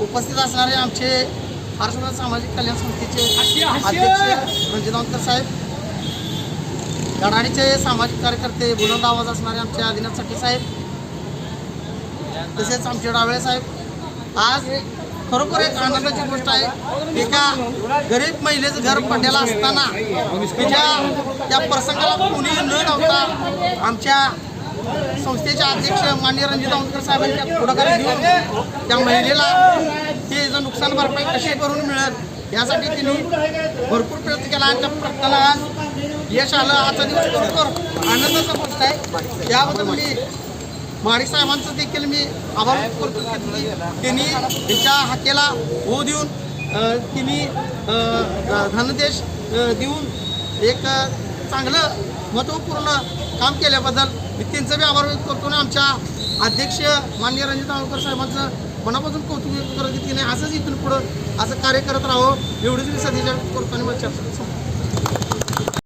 उपस्थित असणारे आमचे महाराष्ट्र सामाजिक कल्याण संस्थेचे अध्यक्ष रणजित साहेब गडाडीचे सामाजिक कार्यकर्ते बुलंद आवाज असणारे आमचे आदिनाथसाठी साहेब तसेच आमचे डावळे साहेब. आज खरोखर एक आनंदाची गोष्ट आहे. एका गरीब महिलेचं घर पडलेलं असताना तिच्या त्या प्रसंगाला कोणी न लावता आमच्या संस्थेचे अध्यक्ष मान्य रणजित आंबेडकर साहेबांच्या पुढाकार घेऊन त्या महिलेला ते जर नुकसान भरपाई कशी करून मिळत यासाठी तिने भरपूर प्रयत्न केला आणि त्या प्रयत्नाला आज यश आलं. आजचा दिवस खरोखर आनंदाचा गोष्ट आहे. याबद्दल मी माडिक साहेबांचं देखील मी आभार व्यक्त करतो त्यांनी तिच्या हाकेला हो देऊन तिने धनदेश देऊन एक चांगलं महत्त्वपूर्ण काम केल्याबद्दल मी त्यांचं बी आभार व्यक्त करतो आणि आमच्या अध्यक्ष मान्य रणजित आळकर साहेबांचं मनापासून कौतुक व्यक्त करत की नाही असंच इथून पुढं असं कार्य करत राहावं एवढीच मी सध्याच्या करतो आणि मला चर्चा